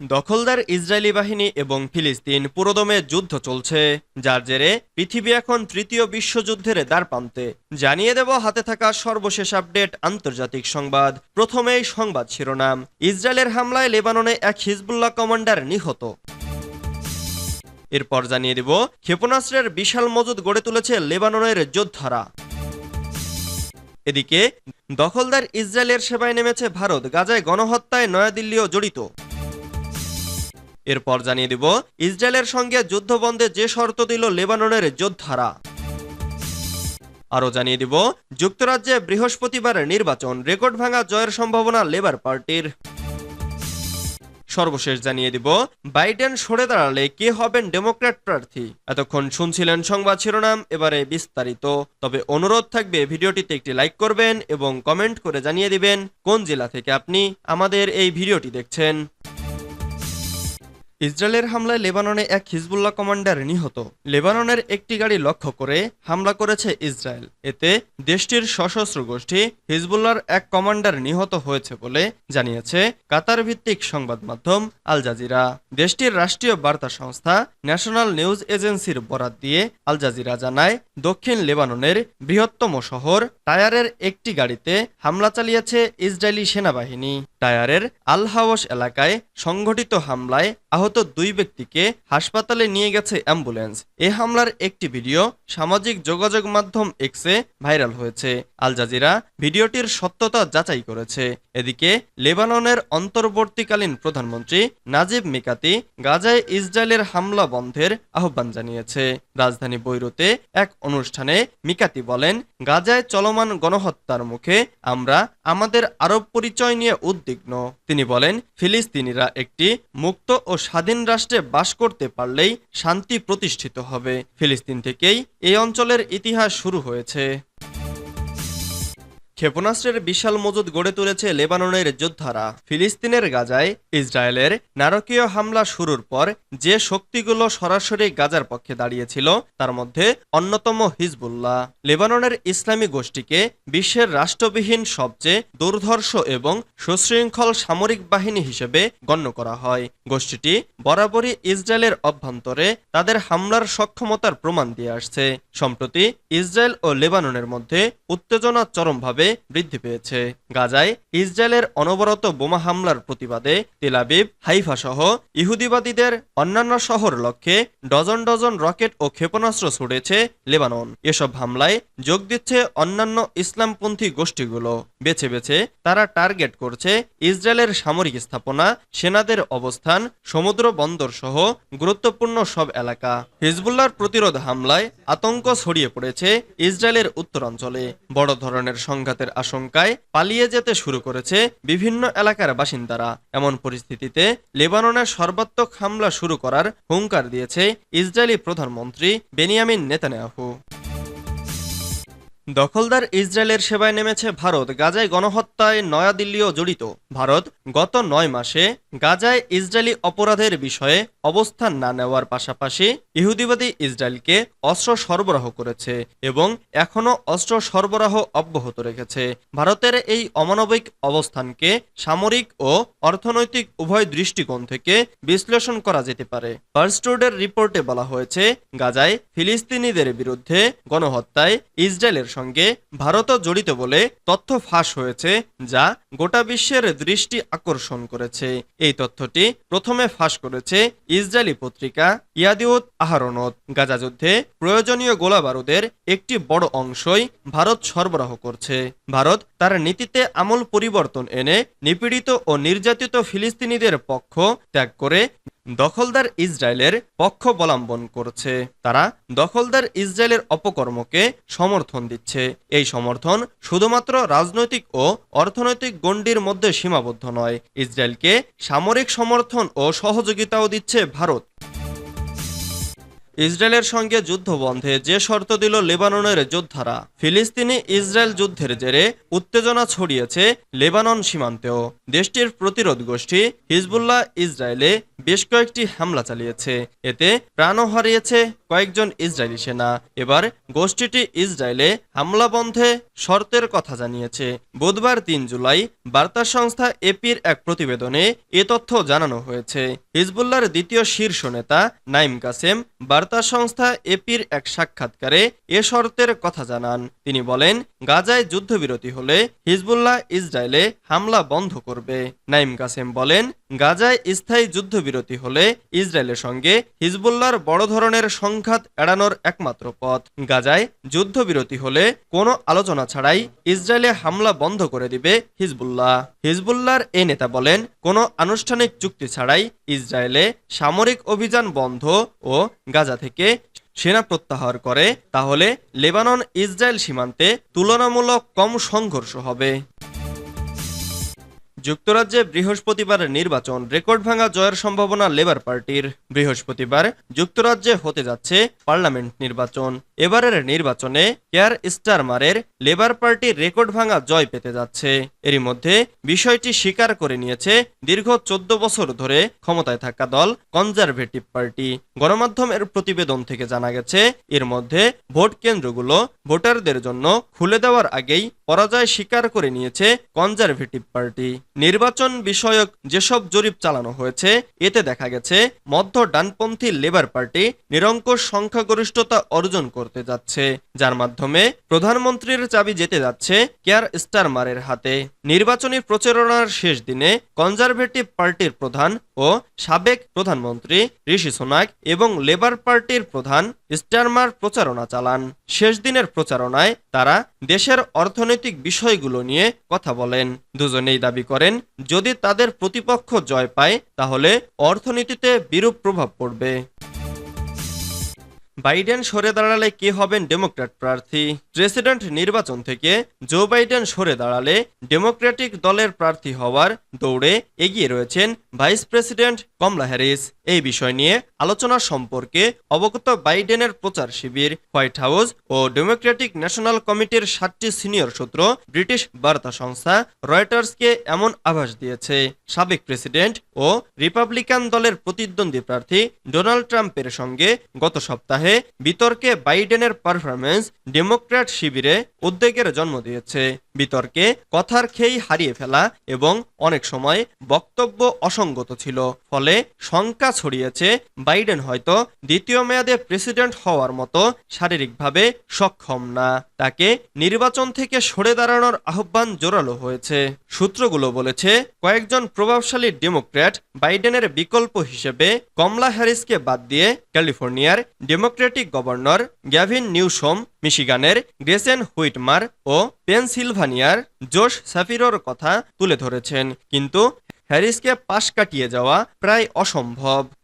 দখলদার ইসরায়েলি বাহিনী এবং ফিলিস্তিন পুরোদমে যুদ্ধ চলছে, যার জেরে পৃথিবী এখন তৃতীয় বিশ্বযুদ্ধের দ্বার প্রান্তে জানিয়ে দেব হাতে থাকা সর্বশেষ আপডেট আন্তর্জাতিক সংবাদ। প্রথমেই সংবাদ শিরোনাম। ইসরায়েলের হামলায় লেবাননে এক হিজবুল্লাহ কমান্ডার নিহত। এরপর জানিয়ে দেব, ক্ষেপণাস্ত্রের বিশাল মজুদ গড়ে তুলেছে লেবাননের যোদ্ধারা। এদিকে, দখলদার ইসরায়েলের সেবায় নেমেছে ভারত। গাজায় গণহত্যায় নয়াদিল্লিও জড়িত। এরপর জানিয়ে দিব, ইসরায়েলের সঙ্গে যুদ্ধবন্ধে যে শর্ত দিল লেবাননের যোদ্ধারা। আরও জানিয়ে দিব, যুক্তরাজ্যে বৃহস্পতিবার নির্বাচন, রেকর্ড ভাঙা জয়ের সম্ভাবনা লেবার পার্টির। সর্বশেষ জানিয়ে দিব, বাইডেন সরে দাঁড়ালে কে হবেন ডেমোক্র্যাট প্রার্থী? এতক্ষণ শুনছিলেন সংবাদ শিরোনাম, এবারে বিস্তারিত। তবে অনুরোধ থাকবে, ভিডিওটিতে একটি লাইক করবেন এবং কমেন্ট করে জানিয়ে দিবেন কোন জেলা থেকে আপনি আমাদের এই ভিডিওটি দেখছেন। ইসরায়েলের হামলায় লেবাননে এক হিজবুল্লাহ কমান্ডার নিহত। লেবাননের একটি গাড়ি লক্ষ্য করে হামলা করেছে ইসরায়েল। এতে দেশটির সশস্ত্র গোষ্ঠী হিজবুল্লাহর এক কমান্ডার নিহত হয়েছে বলে জানিয়েছে কাতার ভিত্তিক সংবাদ মাধ্যম আল জাজিরা। দেশটির রাষ্ট্রীয় বার্তা সংস্থা ন্যাশনাল নিউজ এজেন্সির বরাত দিয়ে আল জাজিরা জানায়, দক্ষিণ লেবাননের বৃহত্তম শহর টায়ারের একটি গাড়িতে হামলা চালিয়েছে ইসরায়েলি সেনাবাহিনী। টায়ারের আল হাওস এলাকায় সংঘটিত হামলায় আহত দুই ব্যক্তিকে হাসপাতালে নিয়ে গেছে অ্যাম্বুলেন্স। এ হামলার একটি ভিডিও সামাজিক যোগাযোগ মাধ্যম এক্সে ভাইরাল হয়েছে। আল জাজিরা ভিডিওটির সত্যতা যাচাই করেছে। এদিকে লেবাননের অন্তর্বর্তীকালীন প্রধানমন্ত্রী নাজিব মিকাতি গাজায় ইসরায়েলের হামলা বন্ধের আহ্বান জানিয়েছে। রাজধানী বৈরুতে এক অনুষ্ঠানে মিকাতি বলেন, গাজায় চলমান গণহত্যার মুখে আমরা আমাদের আরব পরিচয় নিয়ে উদ্বিগ্ন। তিনি বলেন, ফিলিস্তিনিরা একটি মুক্ত ও স্বাধীন রাষ্ট্রে বাস করতে পারলেই শান্তি প্রতিষ্ঠিত হবে। ফিলিস্তিন থেকেই এই অঞ্চলের ইতিহাস শুরু হয়েছে। ক্ষেপণাস্ত্রের বিশাল মজুদ গড়ে তুলেছে লেবাননের যোদ্ধারা। ফিলিস্তিনের গাজায় ইসরায়েলের নারকীয় হামলা শুরুর পর যে শক্তিগুলো সরাসরি গাজার পক্ষে দাঁড়িয়েছিল, তার মধ্যে অন্যতম হিজবুল্লাহ। লেবাননের ইসলামী গোষ্ঠীকে বিশ্বের রাষ্ট্রবিহীন সবচেয়ে দুর্ধর্ষ এবং সুশৃঙ্খল সামরিক বাহিনী হিসেবে গণ্য করা হয়। গোষ্ঠীটি বরাবরই ইসরায়েলের অভ্যন্তরে তাদের হামলার সক্ষমতার প্রমাণ দিয়ে আসছে। সম্প্রতি ইসরায়েল ও লেবাননের মধ্যে উত্তেজনা চরমভাবে বৃদ্ধি পেয়েছে। গাজায় ইসরায়েলের অনবরত বোমা হামলার প্রতিবাদে তেলাবিব হাইফা সহ ইহুদিবাদীদের অন্যান্য শহর লক্ষ্যে ডজন ডজন রকেট ও ক্ষেপণাস্ত্র ছুড়েছে লেবানন। এসব হামলায় যোগ দিচ্ছে অন্যান্য ইসলামপন্থী গোষ্ঠীগুলো। বেছে বেছে তারা টার্গেট করছে ইসরায়েলের সামরিক স্থাপনা, সেনাদের অবস্থান, সমুদ্র বন্দর সহ গুরুত্বপূর্ণ সব এলাকা। হিজবুল্লাহর প্রতিরোধ হামলায় আতঙ্ক ছড়িয়ে পড়েছে ইসরায়েলের উত্তরাঞ্চলে। বড় ধরনের সংঘাতের আশঙ্কায় পালিয়ে যেতে শুরু করেছে বিভিন্ন এলাকার বাসিন্দারা। এমন পরিস্থিতিতে লেবাননের সর্বাত্মক হামলা শুরু করার হুঙ্কার দিয়েছে ইসরায়েলি প্রধানমন্ত্রী বেনিয়ামিন নেতানিয়াহু। দখলদার ইসরায়েলের সেবায় নেমেছে ভারত। গাজায় গণহত্যায় নয়াদিল্লিও জড়িত। ভারত গত নয় মাসে গাজায় ইসরায়েলি অপরাধের বিষয়ে অবস্থান না নেওয়ার পাশাপাশি ইহুদিবাদী ইসরায়েলকে অস্ত্র সরবরাহ করেছে এবং এখনও অস্ত্র সরবরাহ অব্যাহত রেখেছে। ভারতের এই অমানবিক অবস্থানকে সামরিক ও অর্থনৈতিক উভয় দৃষ্টিকোণ থেকে বিশ্লেষণ করা যেতে পারে। ফার্স্টুডের রিপোর্টে বলা হয়েছে, গাজায় ফিলিস্তিনিদের বিরুদ্ধে গণহত্যায় ইসরায়েলের সঙ্গে ভারতও জড়িত বলে তথ্য ফাঁস হয়েছে, যা গোটা বিশ্বের দৃষ্টি আকর্ষণ করেছে। এই তথ্যটি প্রথমে ফাঁস করেছে ইসরায়েলি পত্রিকা ইয়াদিউত আহারনত গাজা যুদ্ধে প্রয়োজনীয় গোলা বারুদের একটি বড় অংশই ভারত সরবরাহ করছে। ভারত তার নীতিতে আমূল পরিবর্তন এনে নিপীড়িত ও নির্যাতিত ফিলিস্তিনিদের পক্ষ ত্যাগ করে দখলদার ইসরায়েলের পক্ষ অবলম্বন করছে। তারা দখলদার ইসরায়েলের অপকর্মকে সমর্থন দিচ্ছে। এই সমর্থন শুধুমাত্র রাজনৈতিক ও অর্থনৈতিক গণ্ডির মধ্যে সীমাবদ্ধ নয়। ইসরায়েলকে সামরিক সমর্থন ও সহযোগিতাও দিচ্ছে ভারত। ইসরায়েলের সঙ্গে যুদ্ধ বন্ধে যে শর্ত দিল লেবাননের যোদ্ধারা, ফিলিস্তিনি ইসরায়েল যুদ্ধের জেরে উত্তেজনা ছড়িয়েছে লেবানন সীমান্তেও। দেশটির প্রতিরোধ গোষ্ঠী হিজবুল্লাহ ইসরায়েলে বেশ কয়েকটি হামলা চালিয়েছে। এতে প্রাণও হারিয়েছে কয়েকজন ইসরায়েলি সেনা এবার গোষ্ঠীটি ইসরায়েলে হামলা বন্ধে শর্তের কথা জানিয়েছে। বুধবার তিন জুলাই বার্তা সংস্থা এপির এক প্রতিবেদনে এ তথ্য জানানো হয়েছে। হিজবুল্লার দ্বিতীয় শীর্ষ নেতা নাইম কাসেম বার্তা সংস্থা এপির এক সাক্ষাৎকারে এ শর্তের কথা জানান। তিনি বলেন, গাজায় যুদ্ধবিরতি হলে হিজবুল্লাহ ইসরায়েলে হামলা বন্ধ করবে। নাইম কাসেম বলেন গাজায় স্থায়ী যুদ্ধবিরতি হলে ইসরায়েলের সঙ্গে হিজবুল্লাহর বড় ধরনের সংঘাত এড়ানোর একমাত্র পথ। গাজায় যুদ্ধবিরতি হলে কোনো আলোচনা ছাড়াই ইসরায়েলে হামলা বন্ধ করে দিবে হিজবুল্লাহ। হিজবুল্লাহর এ নেতা বলেন, কোনো আনুষ্ঠানিক চুক্তি ছাড়াই ইসরায়েলে সামরিক অভিযান বন্ধ ও গাজা থেকে সেনা প্রত্যাহার করে, তাহলে লেবানন ইসরায়েল সীমান্তে তুলনামূলক কম সংঘর্ষ হবে। যুক্তরাজ্যে বৃহস্পতিবার নির্বাচন রেকর্ড ভাঙা জয়ের সম্ভাবনা লেবার পার্টির। বৃহস্পতিবার যুক্তরাজ্যে হতে যাচ্ছে পার্লামেন্ট নির্বাচন। এবারের নির্বাচনে কেয়ার স্টারমারের লেবার পার্টি রেকর্ড ভাঙা জয় পেতে যাচ্ছে। এরই মধ্যে বিষয়টি স্বীকার করে নিয়েছে দীর্ঘ চোদ্দ বছর ধরে ক্ষমতায় থাকা দল কনজারভেটিভ পার্টি। গণমাধ্যমের প্রতিবেদন থেকে জানা গেছে, এর মধ্যে ভোট কেন্দ্রগুলো ভোটারদের জন্য খুলে দেওয়ার আগেই পরাজয় স্বীকার করে নিয়েছে কনজারভেটিভ পার্টি। নির্বাচন বিষয়ক যেসব জরিপ চালানো হয়েছে, এতে দেখা গেছে, মধ্য ডানপন্থী লেবার পার্টি নিরঙ্কুশ সংখ্যাগরিষ্ঠতা অর্জন করতে যাচ্ছে, যার মাধ্যমে প্রধানমন্ত্রীর চাবি যেতে যাচ্ছে কেয়ার স্টারমারের হাতে। নির্বাচনী প্রচারণার শেষ দিনে কনজারভেটিভ পার্টির প্রধান ও সাবেক প্রধানমন্ত্রী ঋষি সোনাক এবং লেবার পার্টির প্রধান স্টারমার প্রচারণা চালান। শেষ দিনের প্রচারণায় তারা দেশের অর্থনৈতিক বিষয়গুলো নিয়ে কথা বলেন। দুজনেই দাবি করেন, যদি তাদের প্রতিপক্ষ জয় পায়, তাহলে অর্থনীতিতে বিরূপ প্রভাব পড়বে। বাইডেন সরে দাঁড়ালে কে হবেন ডেমোক্র্যাট প্রার্থী? প্রেসিডেন্ট নির্বাচন থেকে জো বাইডেন সরে দাঁড়ালে ডেমোক্রেটিক দলের প্রার্থী হওয়ার দৌড়ে এগিয়ে রয়েছেন ভাইস প্রেসিডেন্ট কমলা হ্যারিস এই বিষয় নিয়ে আলোচনা সম্পর্কে অবগত বাইডেনের প্রচার শিবির, হোয়াইট হাউস ও ডেমোক্রেটিক ন্যাশনাল কমিটির সাতটি সিনিয়র সূত্র ব্রিটিশ বার্তা সংস্থা রয়টার্সকে এমন আভাস দিয়েছে। সাবেক প্রেসিডেন্ট ও রিপাবলিকান দলের প্রতিদ্বন্দ্বী প্রার্থী ডোনাল্ড ট্রাম্পের সঙ্গে গত সপ্তাহে বিতর্কে বাইডেনের পারফরমেন্স ডেমোক্র্যাট শিবিরে উদ্বেগের জন্ম দিয়েছে। বিতর্কে কথার খেই হারিয়ে ফেলা এবং অনেক সময় বক্তব্য অসঙ্গত ছিল, ফলে শঙ্কা ছড়িয়েছে। বাইডেন হয়তো দ্বিতীয় মেয়াদে প্রেসিডেন্ট হওয়ার মতো শারীরিকভাবে সক্ষম না। তাকে নির্বাচন থেকে সরে দাঁড়ানোর আহ্বান জোরালো হয়েছে। সূত্রগুলো বলেছে, কয়েকজন প্রভাবশালী ডেমোক্র্যাট বাইডেনের বিকল্প হিসেবে কমলা হ্যারিসকে বাদ দিয়ে ক্যালিফোর্নিয়ার ডেমোক্রেটিক গভর্নর গ্যাভিন নিউসোম মিশিগানের গ্রেসেন হুইটমার ও পেনসিলভানিয়ার জোশ সাফিরোর কথা তুলে ধরেছেন। কিন্তু হ্যারিসকে পাশ কাটিয়ে যাওয়া প্রায় অসম্ভব।